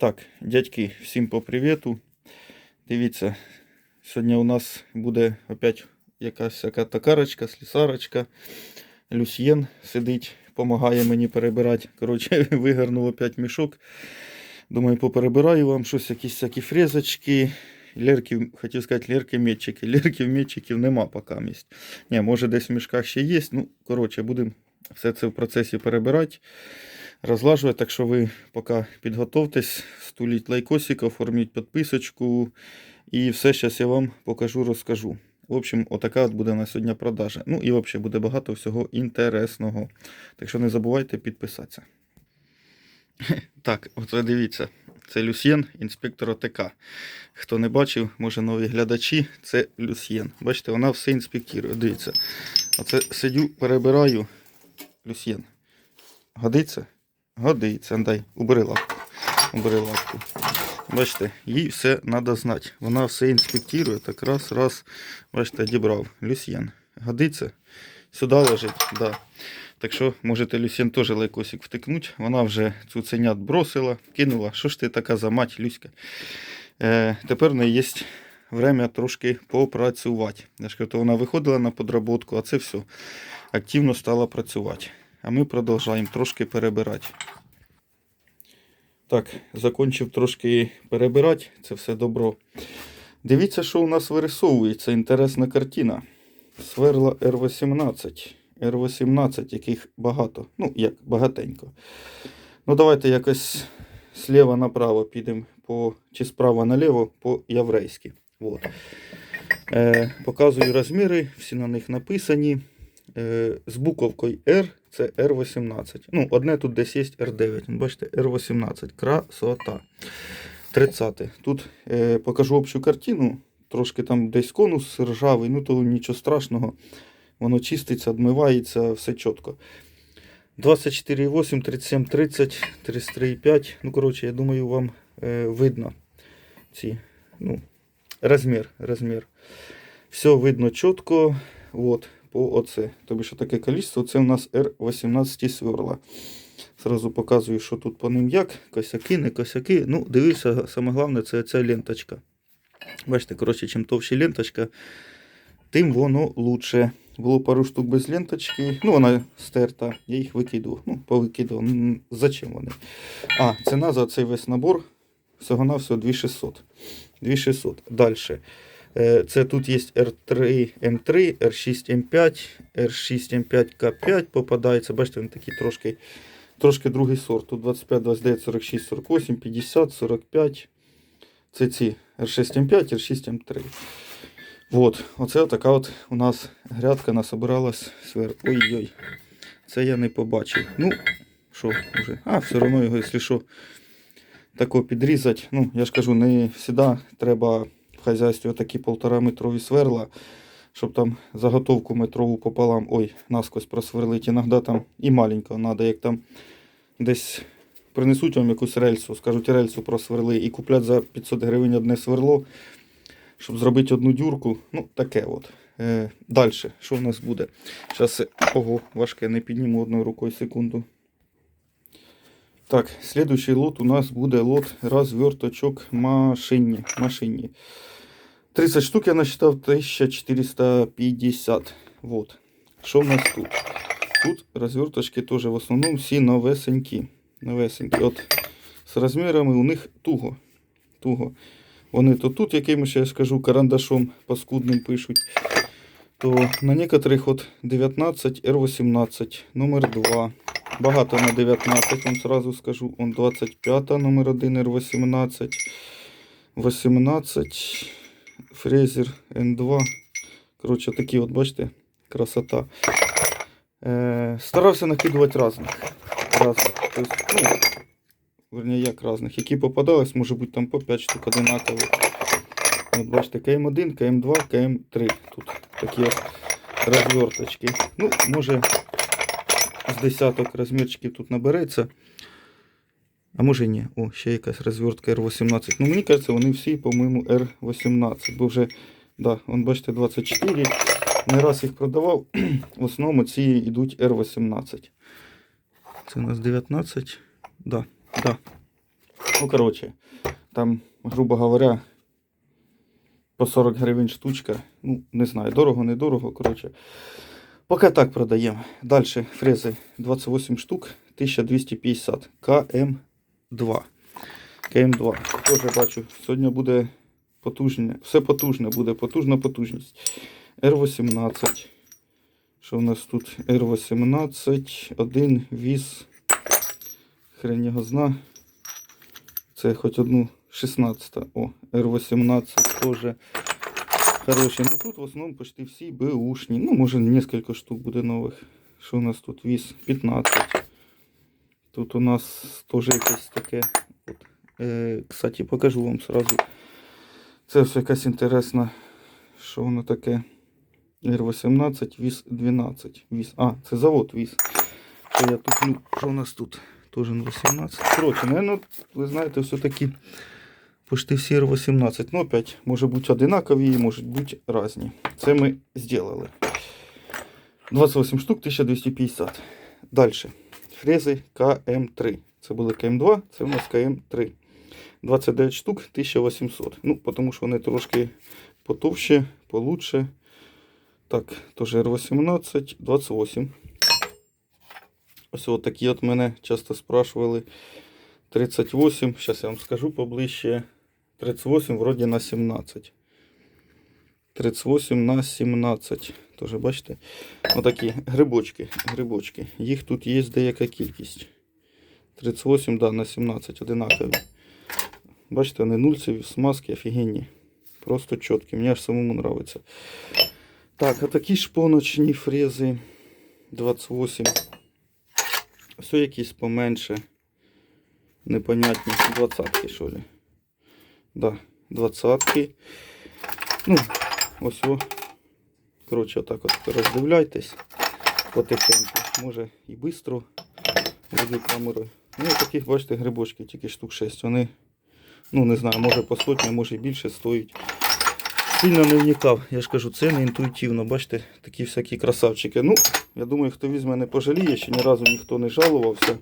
Так, дядьки, всім по привіту. Дивіться, сьогодні у нас буде опять якась така токарочка, слісарочка. Люсьєн сидить, допомагає мені перебирати. Коротше, вигорнув опять мішок. Думаю, поперебираю вам щось, якісь всякі фрезочки. Лерків, хотів сказати, лерки метчики. Лерків метчиків нема поки місць. Ні, може десь в мішках ще є. Ну, коротше, будемо все це в процесі перебирати розлажувати. Так що ви поки підготовтесь, стуліть лайкосик, оформіть підписочку. І все зараз я вам покажу, розкажу. В общем, отака от буде на сьогодні продажа. Ну і взагалі буде багато всього інтересного. Так що не забувайте підписатися. Так, оце дивіться. Це Люсьєн, інспектор ОТК. Хто не бачив, може нові глядачі, це Люсьєн. Бачите, вона все інспектує. Дивіться. Оце сидю, перебираю. Люсьєн. Годиться? Годиться. Дай, убери лапку. Убери лапку. Бачите, їй все треба знати. Вона все інспектує. Так раз, раз. Бачите, дібрав. Люсьєн. Годиться? Сюди лежить, да. Так що можете Люсьєн теж лайкосик втикнуть. Вона вже цуценят бросила, кинула. Що ж ти така за мать, Люська? Е, тепер в є время трошки попрацювати. Я ж кажу, то вона виходила на подработку, а це все. Активно стала працювати. А ми продовжуємо трошки перебирати. Так, закончив трошки перебирати, це все добро. Дивіться, що у нас вирисовується. Інтересна картина. Сверла R18. R18, яких багато. Ну, як багатенько. Ну, давайте якось слева направо підемо, по, чи справа наліво по єврейськи. Вот. Е, показую розміри, всі на них написані. Е, з буковкою R це R18. Ну, одне тут десь є R9. Бачите, R18. Красота. 30. Тут е, покажу общу картину. Трошки там десь конус ржавий, ну то нічого страшного. Воно чиститься, відмивається, все чітко. 24,8, 37, 30, 33,5. Ну, коротше, я думаю, вам е, видно ці, ну, розмір, розмір. Все видно чітко. Вот, по оце. Тобі що таке кількість, це у нас R18 сверла. Сразу показую, що тут по ним як. Косяки, не косяки. Ну, дивися, саме головне, це ця ленточка. Бачите, коротше, чим товща ленточка, тим воно лучше. Було пару штук без ленточки. Ну, вона стерта, я їх викидував. Ну, повикидував. Ну, Зачем вони? А, ціна за цей весь набор всього-навсього 2600. 2600. Далі. Е, Це тут є R3 M3, R6 M5, R6 M5 K5 попадається. Бачите, він такий трошки, трошки другий сорт. Тут 25, 29, 46, 48, 50, 45. Це ці R6 M5, R6 M3. Вот, оце така от у нас грядка насобиралась свер. Ой-ой. Це я не побачив. Ну, що вже? А, все одно його, якщо що, тако підрізати. Ну, я ж кажу, не завжди треба в хазяйстві такі полтора метрові сверла, щоб там заготовку метрову пополам, ой, наскось просверлити. Іноді там і маленького треба, як там десь принесуть вам якусь рельсу, скажуть, рельсу просверли і куплять за 500 гривень одне сверло щоб зробити одну дюрку. Ну, таке от. Е, Далі, що в нас буде? Зараз, ого, важке, не підніму одною рукою секунду. Так, слідуючий лот у нас буде лот розверточок машинні. машинні. 30 штук я насчитав 1450. Вот. Що в нас тут? Тут розверточки теж в основному всі новесенькі. новесенькі. От з розмірами у них туго. туго. Вони то тут якимось, я скажу, карандашом паскудним пишуть. То на некоторих от 19 R18, номер 2. Багато на 19, вам сразу скажу. Он 25 номер 1 R18. 18. Фрезер N2. Коротше, такі от, бачите, красота. Е, старався накидувати різних. Разних. Тобто, ну, Верні, як різних. Які попадались, може бути там по 5 штук одинакових. От бачите, КМ1, КМ2, КМ3. Тут такі от розверточки. Ну, може з десяток розмірчиків тут набереться. А може ні. О, ще якась розвертка R18. Ну, мені кажеться, вони всі, по-моєму, R18. Бо вже, да, вон, бачите, 24. Не раз їх продавав. В основному ці йдуть R18. Це у нас 19. Да. Да. Ну, коротше, там, грубо говоря, по 40 гривень штучка. Ну, не знаю, дорого, недорого, коротше. Поки так продаємо. Далі фрези 28 штук, 1250. КМ2. КМ2. Теж бачу, сьогодні буде потужне. Все потужне буде, потужна потужність. Р18. Що у нас тут? Р18, один віз. Хрен його зна. Це хоч одну 16. О, Р18 теж. Хороші. Ну тут в основному почти всі Бушні. Ну, може, несколько штук буде нових. Що у нас тут? Віз 15. Тут у нас теж якесь таке. От. Е, кстати, покажу вам сразу. Це все якась інтересна. Що воно таке? Р18, віз 12. Віз. А, це завод віз. Що я туплю? Що у нас тут? Тоже Р18. Коротше, наверное, ви знаєте, все-таки почти всі Р18. Ну, опять, може бути одинакові, можуть бути різні. Це ми зробили. 28 штук, 1250. Далі. Фрези КМ3. Це були КМ2, це у нас КМ3. 29 штук, 1800. Ну, тому що вони трошки потовще, получше. Так, теж R18, 28. Ось такі от мене часто спрашивали. 38, зараз я вам скажу поближче. 38 вроді на 17. 38 на 17. Тоже бачите? Отакі грибочки. грибочки. Їх тут є деяка кількість. 38, да, на 17 одинакові. Бачите, вони нульцеві, смазки офігенні. Просто чіткі. Мені аж самому нравиться. Так, а такі шпоночні фрези 28. Все якісь поменше. Непонятні. Двадцатки, що ли. Да, двадцатки. Ну, ось о. Коротше, отак от роздивляйтесь. Потихеньку. Може і швидко веду камерою. Ну, таких, бачите, грибочки, тільки штук 6. Вони, ну не знаю, може по сотні, може і більше стоїть. Сильно не вникав, я ж кажу, це не інтуїтивно. Бачите, такі всякі красавчики. Ну, я думаю, хто візьме, не пожаліє, ще ні разу ніхто не жалувався.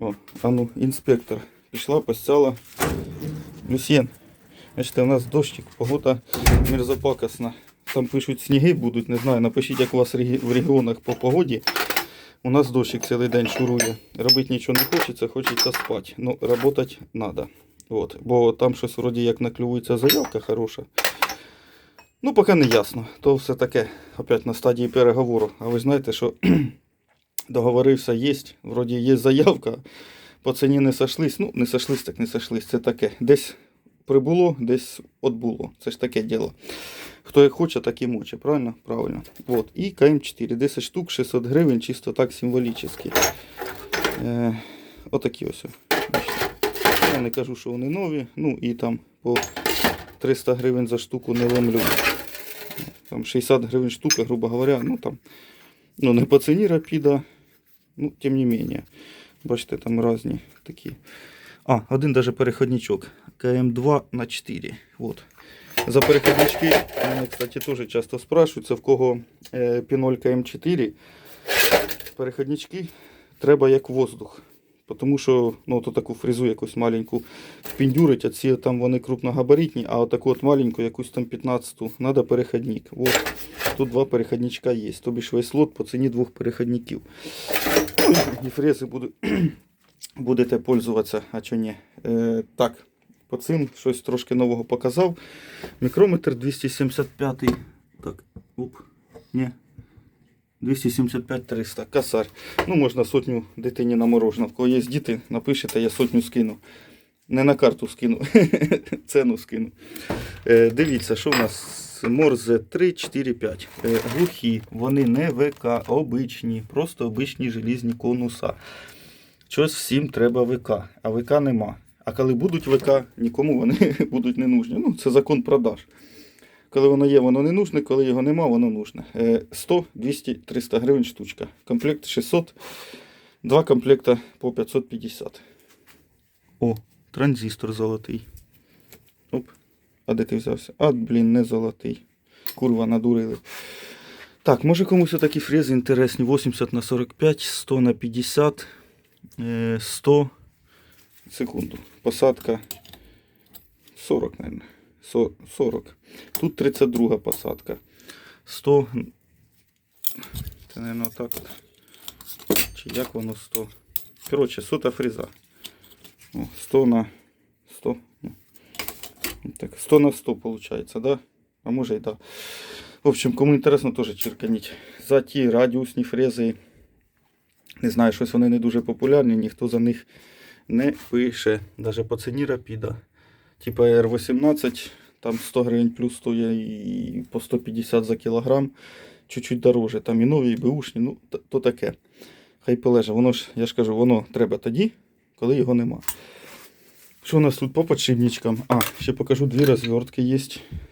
О, а ну, інспектор. Пішла, постяла. Люсьєн. Бачите, у нас дощик, погода мерзопакосна. Там пишуть сніги будуть, не знаю. Напишіть, як у вас в регіонах по погоді. У нас дощик цілий день шурує. Робити нічого не хочеться, хочеться спати. Ну, працювати треба. От. Бо там щось вроді як наклюється заявка хороша. Ну, поки не ясно. То все таке, опять на стадії переговору. А ви знаєте, що договорився, є. Вроді є заявка. По ціні не сошлись. Ну, не сошлись, так не сошлись. Це таке. Десь прибуло, десь отбуло. Це ж таке діло. Хто як хоче, так і моче, правильно? Правильно. Вот. І КМ4, 10 штук, 600 гривень, чисто так символічно. Е, отакі ось. Я не кажу, що вони нові. Ну і там по 300 гривень за штуку не ломлю. Там 60 гривень штука, грубо говоря, ну там, ну не по ціні рапіда, ну, тим не менее. Бачите, там різні такі. А, один даже переходничок. КМ2 на 4. Вот. За переходнички, мене, кстати, теж часто спрашують, це в кого е, піноль КМ4. Переходнички треба як воздух. Тому що ну, то таку фрезу якусь маленьку впіндюрить, а ці там вони крупногабаритні, а отаку от маленьку, якусь там 15-ту, треба переходник. От. Тут два переходничка є. Тобі ж весь лот по ціні двох переходників. І фрези буду, будете пользуватися, а чи ні. Е, так, по цим щось трошки нового показав. Мікрометр 275. Так, оп, ні. 275-300, косарь. Ну, можна сотню дитині на морожене. В кого є діти, напишете, я сотню скину. Не на карту скину, ціну скину. Е, дивіться, що в нас Морзе 3, 4, 5. Е, глухі, вони не ВК, обичні, просто обичні желізні конуса. Щось всім треба ВК, а ВК нема. А коли будуть ВК, нікому вони будуть не нужні. Ну, це закон продаж. Коли воно є, воно не нужне, коли його нема, воно нужне. Е, 100, 200, 300 гривень штучка. Комплект 600, два комплекта по 550. О, транзистор золотий. А де ти взявся? А, блін, не золотий. Курва, надурили. Так, може комусь такі фрези інтересні. 80 на 45, 100 на 50, е, 100 секунду. Посадка 40, наверное. Со- 40. Тут 32 посадка. 100. Це, отак от. Чи як воно 100? Коротше, сота фреза. 100 на 100. Так, 100 на 100 получается, да? А може і да. В общем, кому інтересно, теж черканіть. За ті радіусні фрези. Не знаю, щось вони не дуже популярні, ніхто за них не пише. Даже по ціні рапіда. Типа R18, там 100 гривень плюс стоїть і по 150 за кілограм. Чуть-чуть дороже. Там і нові, і беушні, ну то таке. Хай полеже. Воно ж, я ж кажу, воно треба тоді, коли його нема. Що у нас тут по подшипничкам? А, ще покажу дві розвертки є.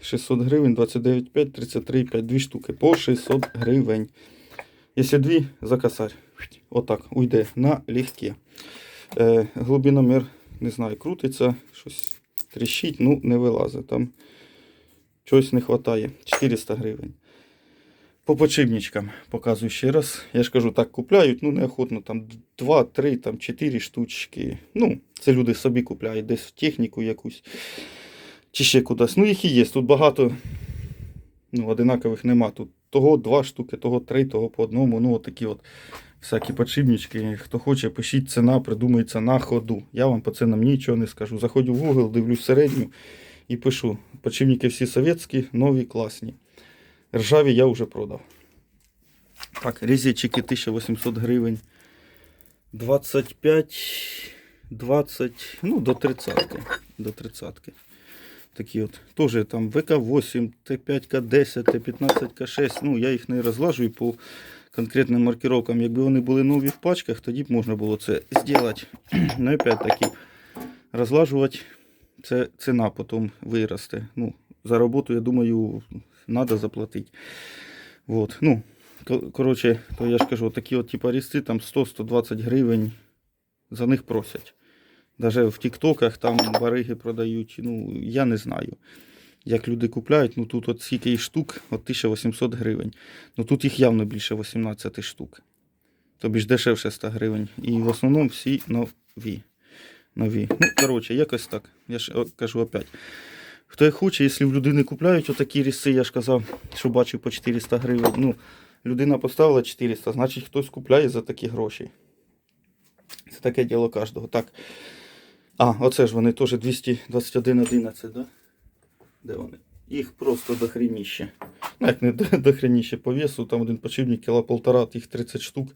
600 гривень, 29,5, 33,5, дві штуки по 600 гривень. Якщо дві, за косарь. Отак, уйде на легке. Е, глибиномір, не знаю, крутиться, щось тріщить, ну не вилазить. Там чогось не вистачає. 400 гривень. По подшипничкам показую ще раз. Я ж кажу, так купляють, ну неохотно, там 2, 3, там 4 штучки. Ну, це люди собі купляють десь в техніку якусь. Чи ще кудись. Ну, їх і є. Тут багато ну, одинакових нема. Тут того 2 штуки, того 3, того по одному. Ну, отакі от всякі подшипнички. Хто хоче, пишіть ціна, придумається на ходу. Я вам по цінам нічого не скажу. Заходжу в Google, дивлюсь середню і пишу. Подшипники всі совєтські, нові, класні. Ржаві я вже продав. Так, резетчики 1800 гривень. 25, 20, ну до 30. До 30. Такі от. Тоже там ВК8, Т5К10, Т15К6. Ну, я їх не розлажую по конкретним маркировкам. Якби вони були нові в пачках, тоді б можна було це зробити. Ну, опять таки, розлажувати це ціна потім виросте. Ну, за роботу, я думаю, треба заплатити. Вот. Ну, ко- коротше, то я ж кажу, такі от типа різці там 100-120 гривень за них просять. Даже в тіктоках там бариги продають. Ну, я не знаю. Як люди купляють, ну тут от скільки їх штук, от 1800 гривень. Ну тут їх явно більше 18 штук. Тобі ж дешевше 100 гривень. І в основному всі нові. Нові. Ну, коротше, якось так. Я ж кажу опять. Хто хоче, якщо в людини купляють отакі різці, я ж казав, що бачив по 400 гривень. Ну, людина поставила 400, значить хтось купляє за такі гроші. Це таке діло кожного. Так. А, оце ж вони теж 221,11, да? Де вони? Їх просто дохреніще. Ну, як не дохреніще по весу, там один подшипник кіла полтора, їх 30 штук.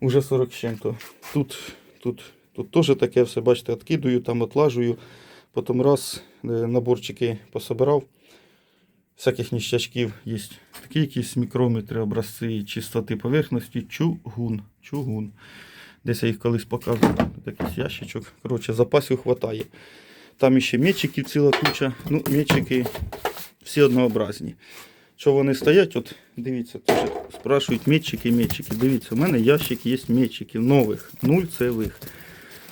Уже 40 з чим-то. Тут, тут, тут теж таке все, бачите, откидую, там отлажую. Потім раз е, наборчики пособирав. Всяких ніщачків є такі якісь мікрометри, образці чистоти поверхності. Чугун. Чугун. Десь я їх колись показував. Якийсь ящичок. Коротше, запасів вистачає. Там ще мечиків ціла куча. Ну, мечики всі однообразні. Що вони стоять, от дивіться, теж спрашують метчики, метчики. Дивіться, у мене ящик є метчиків нових, нульцевих.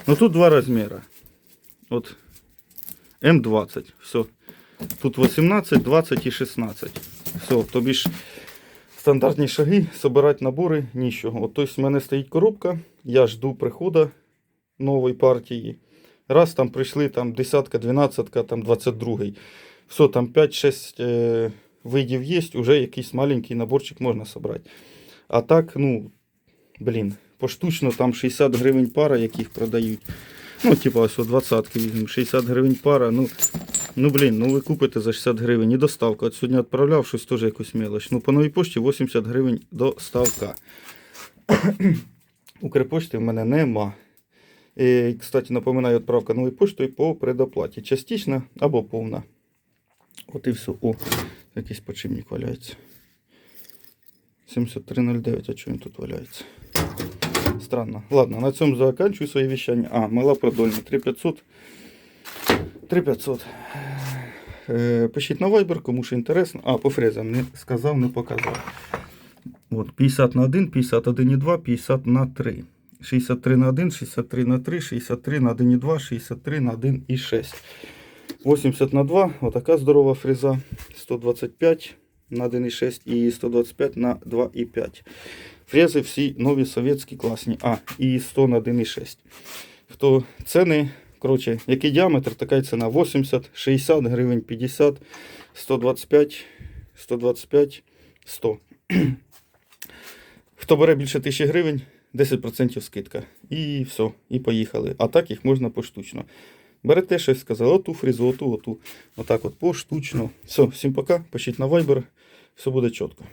Ну тут два розміри. От М20. Все. Тут 18, 20 і 16. Все, тобі ж стандартні шаги, собирати набори, нічого. От, тобто в мене стоїть коробка, я жду приходу нової партії. Раз там прийшли там десятка, дванадцятка, там 22. Все, там 5-6 е, видів є, вже якийсь маленький наборчик можна собрати. А так, ну, блін, поштучно там 60 гривень пара, яких продають. Ну, типа ось 20 візьмемо, 60 гривень пара. Ну, ну блін, ну ви купите за 60 гривень і доставка. От сьогодні відправляв щось теж якусь мелоч. Ну, по новій пошті 80 гривень доставка. Укрпошти в мене нема. І, кстати, напоминаю, відправка новою поштою по предоплаті. Частична або повна. От і все. О, якийсь почивник валяється. 7309, а чого він тут валяється? Странно. Ладно, на цьому заканчиваю своє вещання. А, мала продольна. 3500. 3500. Е, пишіть на Viber, кому що інтересно. А, по фрезам не сказав, не показав. От, 50 на 1, 51,2, 50 на 3. 63 на 1, 63 на 3, 63 на 1,2, 63 на 1,6. 80 на 2, отака здорова фреза. 125 на 1,6 і 125 на 2,5. Фрези всі нові совєтські класні. А, і 100 на 1,6. Хто ціни, коротше, який діаметр, така й ціна 80, 60 гривень, 50, 125, 125, 100. Хто бере більше 1000 гривень, 10% скидка. І все, і поїхали. А так їх можна поштучно. Берете щось, сказали, оту фрізу, оту, оту. Отак от поштучно. Все, всім пока. Пишіть на Viber, все буде чітко.